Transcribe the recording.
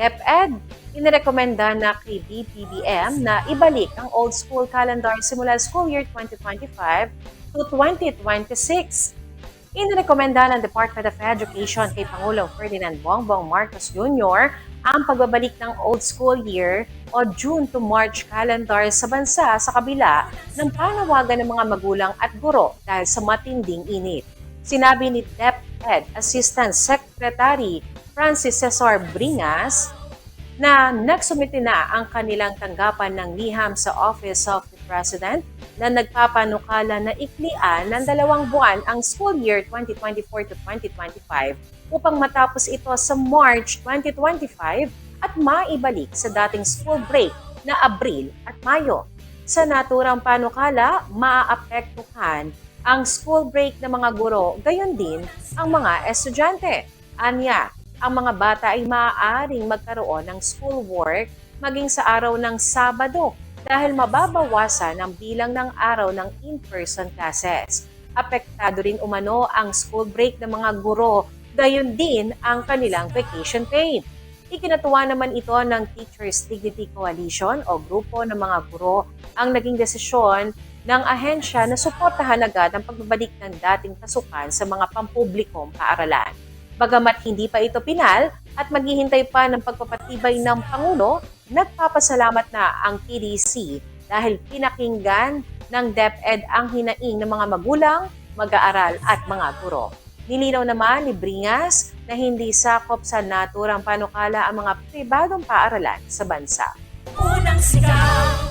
DepEd, inirekomenda na kay BPBM na ibalik ang old school calendar simula school year 2025 to 2026. Inirekomenda ng Department of Education kay Pangulong Ferdinand Bongbong Marcos Jr. ang pagbabalik ng old school year o June to March calendar sa bansa sa kabila ng panawagan ng mga magulang at guro dahil sa matinding init. Sinabi ni DepEd Assistant Secretary Francis Cesar Bringas na nagsumite na ang kanilang tanggapan ng liham sa Office of the President na nagpapanukala na iklian ng dalawang buwan ang school year 2024 to 2025 upang matapos ito sa March 2025 at maibalik sa dating school break na Abril at Mayo. Sa naturang panukala, maaapektuhan ang school break ng mga guro, gayon din ang mga estudyante. Anya, ang mga bata ay maaaring magkaroon ng schoolwork maging sa araw ng Sabado dahil mababawasan ang bilang ng araw ng in-person classes. Apektado rin umano ang school break ng mga guro, gayon din ang kanilang vacation pay. Ikinatuwa naman ito ng Teachers Dignity Coalition o grupo ng mga guro ang naging desisyon ng ahensya na suportahan agad ang pagbabalik ng dating pasukan sa mga pampublikong paaralan. Bagamat hindi pa ito pinal at maghihintay pa ng pagpapatibay ng Pangulo, nagpapasalamat na ang TDC dahil pinakinggan ng DepEd ang hinaing ng mga magulang, mag-aaral at mga guro. Nilinaw naman ni Bringas na hindi sakop sa naturang panukala ang mga pribadong paaralan sa bansa. Unang sigaw